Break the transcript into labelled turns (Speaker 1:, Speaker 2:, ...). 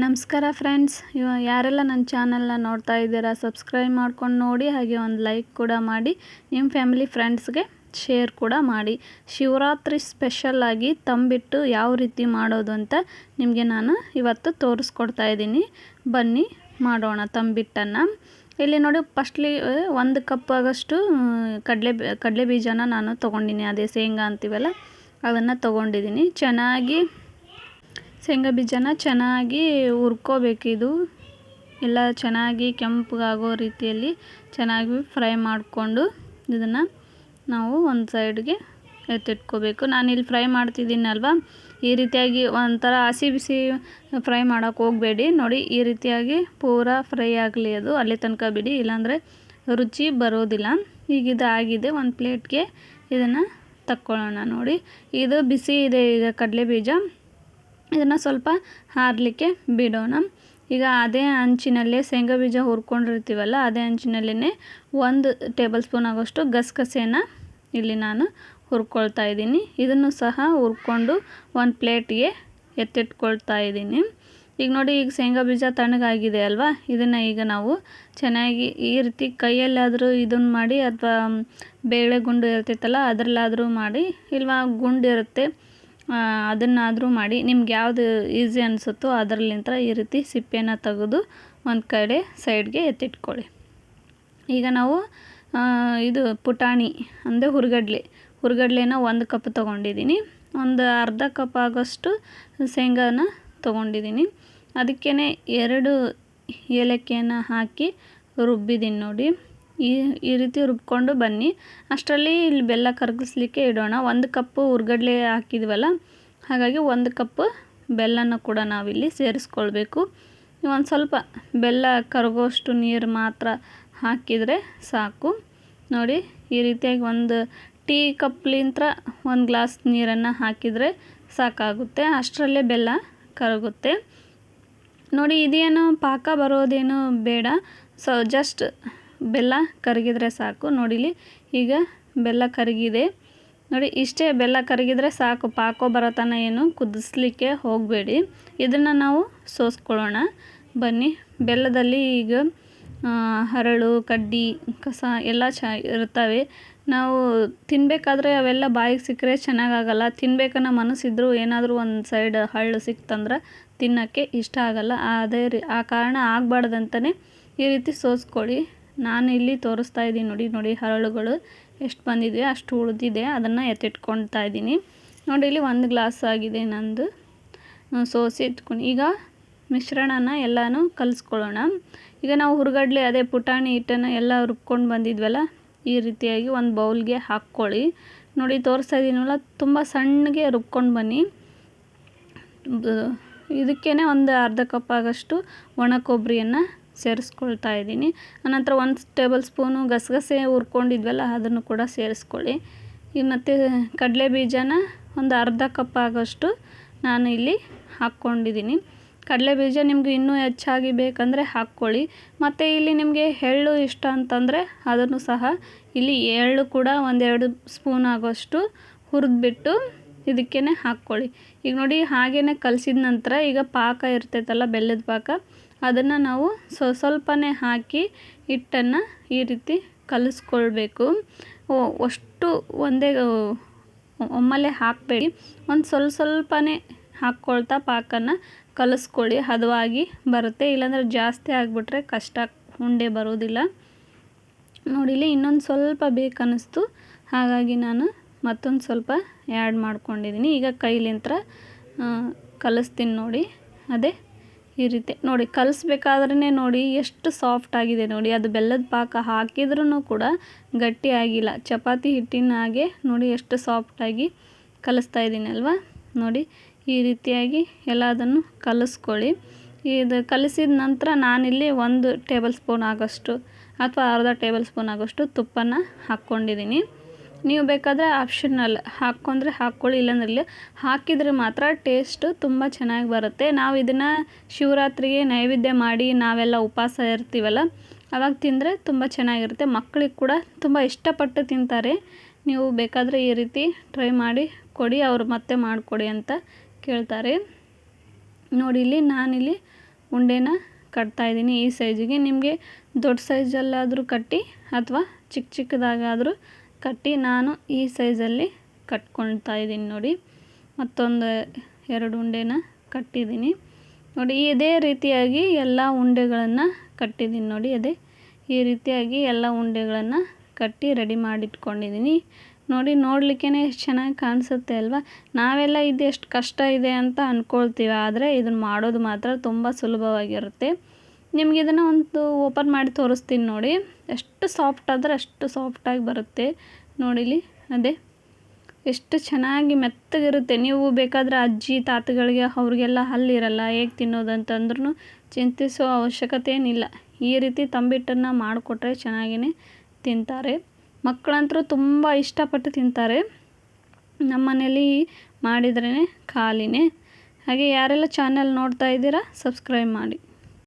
Speaker 1: ನಮಸ್ಕಾರ ಫ್ರೆಂಡ್ಸ್. ಇವ ಯಾರೆಲ್ಲ ನನ್ನ ಚಾನಲ್ನ ನೋಡ್ತಾ ಇದ್ದೀರಾ, ಸಬ್ಸ್ಕ್ರೈಬ್ ಮಾಡ್ಕೊಂಡು ನೋಡಿ, ಹಾಗೆ ಒಂದು ಲೈಕ್ ಕೂಡ ಮಾಡಿ ನಿಮ್ಮ ಫ್ಯಾಮಿಲಿ ಫ್ರೆಂಡ್ಸ್ಗೆ ಶೇರ್ ಕೂಡ ಮಾಡಿ. ಶಿವರಾತ್ರಿ ಸ್ಪೆಷಲ್ಲಾಗಿ ತಂಬಿಟ್ಟು ಯಾವ ರೀತಿ ಮಾಡೋದು ಅಂತ ನಿಮಗೆ ನಾನು ಇವತ್ತು ತೋರಿಸ್ಕೊಡ್ತಾ ಇದ್ದೀನಿ. ಬನ್ನಿ, ಮಾಡೋಣ ತಂಬಿಟ್ಟನ್ನು. ಇಲ್ಲಿ ನೋಡಿ, ಫಸ್ಟ್ಲಿ ಒಂದು ಕಪ್ ಆಗಷ್ಟು ಕಡಲೆ ಕಡಲೆ ಬೀಜನ ನಾನು ತೊಗೊಂಡಿನಿ. ಅದೇ ಶೇಂಗಾ ಅಂತೀವಲ್ಲ, ಅದನ್ನು ತೊಗೊಂಡಿದ್ದೀನಿ ಚೆನ್ನಾಗಿ ಶೇಂಗಾ ಬೀಜನ ಚೆನ್ನಾಗಿ ಹುರ್ಕೋಬೇಕಿದು ಎಲ್ಲ ಚೆನ್ನಾಗಿ ಕೆಂಪಗಾಗೋ ರೀತಿಯಲ್ಲಿ ಚೆನ್ನಾಗಿ ಫ್ರೈ ಮಾಡಿಕೊಂಡು ಇದನ್ನು ನಾವು ಒಂದು ಸೈಡ್ಗೆ ಎತ್ತಿಟ್ಕೋಬೇಕು. ನಾನಿಲ್ಲಿ ಫ್ರೈ ಮಾಡ್ತಿದ್ದೀನಲ್ವ? ಈ ರೀತಿಯಾಗಿ ಒಂಥರ ಹಸಿ ಬಿಸಿ ಫ್ರೈ ಮಾಡೋಕೆ ಹೋಗಬೇಡಿ. ನೋಡಿ, ಈ ರೀತಿಯಾಗಿ ಪೂರ ಫ್ರೈ ಆಗಲಿ ಅದು. ಅಲ್ಲಿ ತನಕ ಬಿಡಿ. ಇಲ್ಲಾಂದರೆ ರುಚಿ ಬರೋದಿಲ್ಲ. ಈಗ ಇದು ಆಗಿದೆ ಒಂದು ಪ್ಲೇಟ್ಗೆ ಇದನ್ನು ತಕ್ಕೊಳ್ಳೋಣ ನೋಡಿ. ಇದು ಬಿಸಿ ಇದೆ ಈಗ ಕಡಲೆ ಬೀಜ. ಇದನ್ನು ಸ್ವಲ್ಪ ಹಾರಲಿಕ್ಕೆ ಬಿಡೋಣ. ಈಗ ಅದೇ ಅಂಚಿನಲ್ಲೇ ಶೇಂಗಾ ಬೀಜ ಹುರ್ಕೊಂಡಿರ್ತೀವಲ್ಲ, ಅದೇ ಅಂಚಿನಲ್ಲೇ ಒಂದು ಟೇಬಲ್ ಸ್ಪೂನ್ ಆಗೋಷ್ಟು ಗಸಗಸೆನ ಇಲ್ಲಿ ನಾನು ಹುರ್ಕೊಳ್ತಾ ಇದ್ದೀನಿ. ಇದನ್ನು ಸಹ ಹುರ್ಕೊಂಡು ಒಂದು ಪ್ಲೇಟ್ಗೆ ಎತ್ತಿಟ್ಕೊಳ್ತಾ ಇದ್ದೀನಿ. ಈಗ ನೋಡಿ, ಈಗ ಶೇಂಗಾ ಬೀಜ ತಣ್ಣಗಾಗಿದೆ ಅಲ್ವಾ? ಇದನ್ನು ಈಗ ನಾವು ಚೆನ್ನಾಗಿ ಈ ರೀತಿ ಕೈಯಲ್ಲಾದರೂ ಇದನ್ನು ಮಾಡಿ, ಅಥವಾ ಬೇಳೆ ಗುಂಡು ಇರ್ತೈತಲ್ಲ, ಅದರಲ್ಲಾದರೂ ಮಾಡಿ, ಇಲ್ವಾ ಗುಂಡು ಇರುತ್ತೆ ಅದನ್ನಾದರೂ ಮಾಡಿ, ನಿಮ್ಗೆ ಯಾವುದು ಈಸಿ ಅನಿಸುತ್ತೋ ಅದರಲ್ಲಿಂತ ಈ ರೀತಿ ಸಿಪ್ಪೆನ ತೆಗೆದು ಒಂದು ಕಡೆ ಸೈಡ್ಗೆ ಎತ್ತಿಟ್ಕೊಳ್ಳಿ. ಈಗ ನಾವು ಇದು ಪುಟಾಣಿ, ಅಂದರೆ ಹುರ್ಗಡ್ಲೆ. ಹುರ್ಗಡ್ಲೆನ ಒಂದು ಕಪ್ ತೊಗೊಂಡಿದ್ದೀನಿ ಒಂದು ಅರ್ಧ ಕಪ್ ಆಗೋಷ್ಟು ಶೇಂಗಾನ ತೊಗೊಂಡಿದ್ದೀನಿ ಅದಕ್ಕೇ ಎರಡು ಏಲಕ್ಕಿಯನ್ನು ಹಾಕಿ ರುಬ್ಬಿದ್ದೀನಿ ನೋಡಿ. ಈ ಈ ರೀತಿ ರುಬ್ಕೊಂಡು ಬನ್ನಿ. ಅಷ್ಟರಲ್ಲಿ ಇಲ್ಲಿ ಬೆಲ್ಲ ಕರಗಿಸ್ಲಿಕ್ಕೆ ಇಡೋಣ. ಒಂದು ಕಪ್ಪು ಹುರ್ಗಡ್ಲೆ ಹಾಕಿದ್ವಲ್ಲ, ಹಾಗಾಗಿ ಒಂದು ಕಪ್ಪು ಬೆಲ್ಲನ ಕೂಡ ನಾವಿಲ್ಲಿ ಸೇರಿಸ್ಕೊಳ್ಬೇಕು. ಒಂದು ಸ್ವಲ್ಪ ಬೆಲ್ಲ ಕರಗೋಷ್ಟು ನೀರು ಮಾತ್ರ ಹಾಕಿದರೆ ಸಾಕು. ನೋಡಿ, ಈ ರೀತಿಯಾಗಿ ಒಂದು ಟೀ ಕಪ್ಲಿಂತ್ರ ಒಂದು ಗ್ಲಾಸ್ ನೀರನ್ನು ಹಾಕಿದರೆ ಸಾಕಾಗುತ್ತೆ. ಅಷ್ಟರಲ್ಲೇ ಬೆಲ್ಲ ಕರಗುತ್ತೆ. ನೋಡಿ, ಇದೇನು ಪಾಕ ಬರೋದೇನು ಬೇಡ. ಸೊ ಜಸ್ಟ್ ಬೆಲ್ಲ ಕರಗಿದ್ರೆ ಸಾಕು. ನೋಡಿಲಿ, ಈಗ ಬೆಲ್ಲ ಕರಗಿದೆ. ನೋಡಿ, ಇಷ್ಟೇ ಬೆಲ್ಲ ಕರಗಿದ್ರೆ ಸಾಕು. ಪಾಕೋ ಬರೋ ತನಕ ಏನು ಕುದಿಸ್ಲಿಕ್ಕೆ ಹೋಗಬೇಡಿ. ಇದನ್ನು ನಾವು ಸೋಸ್ಕೊಳ್ಳೋಣ. ಬನ್ನಿ, ಬೆಲ್ಲದಲ್ಲಿ ಈಗ ಹರಳು, ಕಡ್ಡಿ, ಕಸ ಎಲ್ಲ ಚ ಇರ್ತವೆ ನಾವು ತಿನ್ನಬೇಕಾದ್ರೆ ಅವೆಲ್ಲ ಬಾಯಿಗೆ ಸಿಕ್ಕರೆ ಚೆನ್ನಾಗಾಗಲ್ಲ. ತಿನ್ಬೇಕನ್ನೋ ಮನಸ್ಸಿದ್ರು ಏನಾದರೂ ಒಂದು ಸೈಡ್ ಹಳ್ಳು ಸಿಕ್ತಂದ್ರೆ ತಿನ್ನೋಕ್ಕೆ ಇಷ್ಟ ಆಗಲ್ಲ. ಅದೇ ಆ ಕಾರಣ ಆಗಬಾರ್ದಂತಲೇ ಈ ರೀತಿ ಸೋಸ್ಕೊಳ್ಳಿ. ನಾನು ಇಲ್ಲಿ ತೋರಿಸ್ತಾ ಇದ್ದೀನಿ ನೋಡಿ ನೋಡಿ ಹರಳುಗಳು ಎಷ್ಟು ಬಂದಿದೆ, ಅಷ್ಟು ಉಳಿದಿದೆ, ಅದನ್ನು ಎತ್ತಿಟ್ಕೊಳ್ತಾ ಇದ್ದೀನಿ. ನೋಡಿ, ಇಲ್ಲಿ ಒಂದು ಗ್ಲಾಸ್ ಆಗಿದೆ ನಂದು. ಸೋಸಿ ಎತ್ಕೊಂಡು, ಈಗ ಮಿಶ್ರಣನ ಎಲ್ಲನೂ ಕಲಿಸ್ಕೊಳ್ಳೋಣ. ಈಗ ನಾವು ಹುರ್ಗಡ್ಲೆ ಅದೇ ಪುಟಾಣಿ ಹಿಟ್ಟನ್ನು ಎಲ್ಲ ರುಬ್ಕೊಂಡು ಬಂದಿದ್ವಲ್ಲ, ಈ ರೀತಿಯಾಗಿ ಒಂದು ಬೌಲ್ಗೆ ಹಾಕ್ಕೊಳ್ಳಿ. ನೋಡಿ, ತೋರಿಸ್ತಾ ಇದ್ದೀನಲ್ಲ, ತುಂಬ ಸಣ್ಣಗೆ ರುಬ್ಕೊಂಡು ಬನ್ನಿ. ಇದಕ್ಕೇ ಒಂದು ಅರ್ಧ ಕಪ್ ಆಗಷ್ಟು ಒಣ ಕೊಬ್ಬರಿಯನ್ನು ಸೇರಿಸ್ಕೊಳ್ತಾ ಇದ್ದೀನಿ. ಆನಂತರ ಒಂದು ಟೇಬಲ್ ಸ್ಪೂನು ಗಸಗಸೆ ಹುರ್ಕೊಂಡಿದ್ವಲ್ಲ, ಅದನ್ನು ಕೂಡ ಸೇರಿಸ್ಕೊಳ್ಳಿ. ಈ ಮತ್ತು ಕಡಲೆ ಬೀಜನ ಒಂದು ಅರ್ಧ ಕಪ್ ಆಗೋಷ್ಟು ನಾನು ಇಲ್ಲಿ ಹಾಕ್ಕೊಂಡಿದ್ದೀನಿ. ಕಡಲೆ ಬೀಜ ನಿಮಗೆ ಇನ್ನೂ ಹೆಚ್ಚಾಗಿ ಬೇಕಂದರೆ ಹಾಕ್ಕೊಳ್ಳಿ. ಮತ್ತು ಇಲ್ಲಿ ನಿಮಗೆ ಎಳ್ಳು ಇಷ್ಟ ಅಂತಂದರೆ ಅದನ್ನು ಸಹ ಇಲ್ಲಿ ಎಳ್ಳು ಕೂಡ ಒಂದೆರಡು ಸ್ಪೂನ್ ಆಗೋಷ್ಟು ಹುರಿದ್ಬಿಟ್ಟು ಇದಕ್ಕೇ ಹಾಕ್ಕೊಳ್ಳಿ. ಈಗ ನೋಡಿ ಹಾಗೇ ಕಲಸಿದ ನಂತರ ಈಗ ಪಾಕ ಇರ್ತೈತಲ್ಲ ಬೆಲ್ಲದ ಪಾಕ, ಅದನ್ನು ನಾವು ಸ್ವ ಸ್ವಲ್ಪನೇ ಹಾಕಿ ಹಿಟ್ಟನ್ನು ಈ ರೀತಿ ಕಲಿಸ್ಕೊಳ್ಬೇಕು. ಅಷ್ಟು ಒಂದೇ ಒಮ್ಮಲೆ ಹಾಕಬೇಡಿ. ಒಂದು ಸ್ವಲ್ಪ ಸ್ವಲ್ಪನೇ ಹಾಕ್ಕೊಳ್ತಾ ಪಾಕನ ಕಲಿಸ್ಕೊಳ್ಳಿ. ಹದವಾಗಿ ಬರುತ್ತೆ, ಇಲ್ಲಾಂದರೆ ಜಾಸ್ತಿ ಆಗಿಬಿಟ್ರೆ ಕಷ್ಟ, ಉಂಡೆ ಬರೋದಿಲ್ಲ. ನೋಡಿಲಿ ಇನ್ನೊಂದು ಸ್ವಲ್ಪ ಬೇಕನ್ನಿಸ್ತು. ಹಾಗಾಗಿ ನಾನು ಮತ್ತೊಂದು ಸ್ವಲ್ಪ ಆ್ಯಡ್ ಮಾಡ್ಕೊಂಡಿದ್ದೀನಿ ಈಗ ಕೈಲಿಂತ್ರ ಕಲಿಸ್ತೀನಿ ನೋಡಿ. ಅದೇ ಈ ರೀತಿ. ನೋಡಿ ಕಲಿಸ್ಬೇಕಾದ್ರೇ ನೋಡಿ, ಎಷ್ಟು ಸಾಫ್ಟ್ ಆಗಿದೆ ನೋಡಿ. ಅದು ಬೆಲ್ಲದ ಪಾಕ ಹಾಕಿದ್ರೂ ಕೂಡ ಗಟ್ಟಿ ಆಗಿಲ್ಲ. ಚಪಾತಿ ಹಿಟ್ಟಿನ ಹಾಗೆ ನೋಡಿ ಎಷ್ಟು ಸಾಫ್ಟಾಗಿ ಕಲಿಸ್ತಾ ಇದ್ದೀನಿ ಅಲ್ವಾ? ನೋಡಿ, ಈ ರೀತಿಯಾಗಿ ಎಲ್ಲದನ್ನು ಕಲಿಸ್ಕೊಳ್ಳಿ. ಇದು ಕಲಿಸಿದ ನಂತರ ನಾನಿಲ್ಲಿ ಒಂದು ಟೇಬಲ್ ಸ್ಪೂನ್ ಆಗೋಷ್ಟು ಅಥವಾ ಅರ್ಧ ಟೇಬಲ್ ಸ್ಪೂನ್ ಆಗೋಷ್ಟು ತುಪ್ಪನ ಹಾಕ್ಕೊಂಡಿದ್ದೀನಿ ನೀವು ಬೇಕಾದರೆ ಆಪ್ಷನಲ್ ಹಾಕ್ಕೊಂಡ್ರೆ ಹಾಕ್ಕೊಳ್ಳಿ, ಇಲ್ಲಾಂದ್ರೆ ಇಲ್ಲ. ಹಾಕಿದರೆ ಮಾತ್ರ ಟೇಸ್ಟು ತುಂಬ ಚೆನ್ನಾಗಿ ಬರುತ್ತೆ. ನಾವು ಇದನ್ನು ಶಿವರಾತ್ರಿಗೆ ನೈವೇದ್ಯ ಮಾಡಿ ನಾವೆಲ್ಲ ಉಪವಾಸ ಇರ್ತೀವಲ್ಲ, ಅವಾಗ ತಿಂದರೆ ತುಂಬ ಚೆನ್ನಾಗಿರುತ್ತೆ. ಮಕ್ಕಳಿಗೆ ಕೂಡ ತುಂಬ ಇಷ್ಟಪಟ್ಟು ತಿಂತಾರೆ. ನೀವು ಬೇಕಾದರೆ ಈ ರೀತಿ ಟ್ರೈ ಮಾಡಿ ಕೊಡಿ, ಅವ್ರು ಮತ್ತೆ ಮಾಡಿಕೊಡಿ ಅಂತ ಕೇಳ್ತಾರೆ. ನೋಡಿ, ಇಲ್ಲಿ ನಾನಿಲ್ಲಿ ಉಂಡೆನ ಕಟ್ತಾಯಿದ್ದೀನಿ ಈ ಸೈಜಿಗೆ ನಿಮಗೆ ದೊಡ್ಡ ಸೈಜಲ್ಲಾದರೂ ಕಟ್ಟಿ, ಅಥವಾ ಚಿಕ್ಕ ಚಿಕ್ಕದಾಗಾದರೂ ಕಟ್ಟಿ ನಾನು ಈ ಸೈಜಲ್ಲಿ ಕಟ್ಕೊಳ್ತಾ ಇದ್ದೀನಿ ನೋಡಿ. ಮತ್ತೊಂದು ಎರಡು ಉಂಡೆನ ಕಟ್ಟಿದ್ದೀನಿ. ನೋಡಿ, ಇದೇ ರೀತಿಯಾಗಿ ಎಲ್ಲ ಉಂಡೆಗಳನ್ನು ಕಟ್ಟಿದ್ದೀನಿ ನೋಡಿ. ಅದೇ ಈ ರೀತಿಯಾಗಿ ಎಲ್ಲ ಉಂಡೆಗಳನ್ನು ಕಟ್ಟಿ ರೆಡಿ ಮಾಡಿಟ್ಕೊಂಡಿದ್ದೀನಿ. ನೋಡಿ ನೋಡಲಿಕ್ಕೇ ಎಷ್ಟು ಚೆನ್ನಾಗಿ ಕಾಣಿಸುತ್ತೆ ಅಲ್ವಾ? ನಾವೆಲ್ಲ ಇದು ಎಷ್ಟು ಕಷ್ಟ ಇದೆ ಅಂತ ಅಂದ್ಕೊಳ್ತೀವಿ ಆದರೆ ಇದನ್ನು ಮಾಡೋದು ಮಾತ್ರ ತುಂಬ ಸುಲಭವಾಗಿರುತ್ತೆ. ನಿಮ್ಗೆ ಇದನ್ನು ಒಂದು ಓಪನ್ ಮಾಡಿ ತೋರಿಸ್ತೀನಿ ನೋಡಿ. ಎಷ್ಟು ಸಾಫ್ಟ್ ಆದರೆ ಅಷ್ಟು ಸಾಫ್ಟಾಗಿ ಬರುತ್ತೆ. ನೋಡಿಲಿ, ಅದೇ. ಎಷ್ಟು ಚೆನ್ನಾಗಿ ಮೆತ್ತಗಿರುತ್ತೆ. ನೀವು ಬೇಕಾದರೆ ಅಜ್ಜಿ, ತಾತಗಳಿಗೆ, ಅವ್ರಿಗೆಲ್ಲ ಹಲ್ಲಿರಲ್ಲ ಹೇಗೆ ತಿನ್ನೋದಂತಂದ್ರೂ ಚಿಂತಿಸೋ ಅವಶ್ಯಕತೆ ಏನಿಲ್ಲ ಈ ರೀತಿ ತಂಬಿಟ್ಟನ್ನು ಮಾಡಿಕೊಟ್ರೆ ಚೆನ್ನಾಗಿಯೇ ತಿಂತಾರೆ. ಮಕ್ಕಳಂತರೂ ತುಂಬ ಇಷ್ಟಪಟ್ಟು ತಿಂತಾರೆ. ನಮ್ಮ ಮನೇಲಿ ಮಾಡಿದ್ರೇ ಖಾಲಿನೇ. ಹಾಗೆ ಯಾರೆಲ್ಲ ಚಾನಲ್ ನೋಡ್ತಾ ಇದ್ದೀರಾ ಸಬ್ಸ್ಕ್ರೈಬ್ ಮಾಡಿ.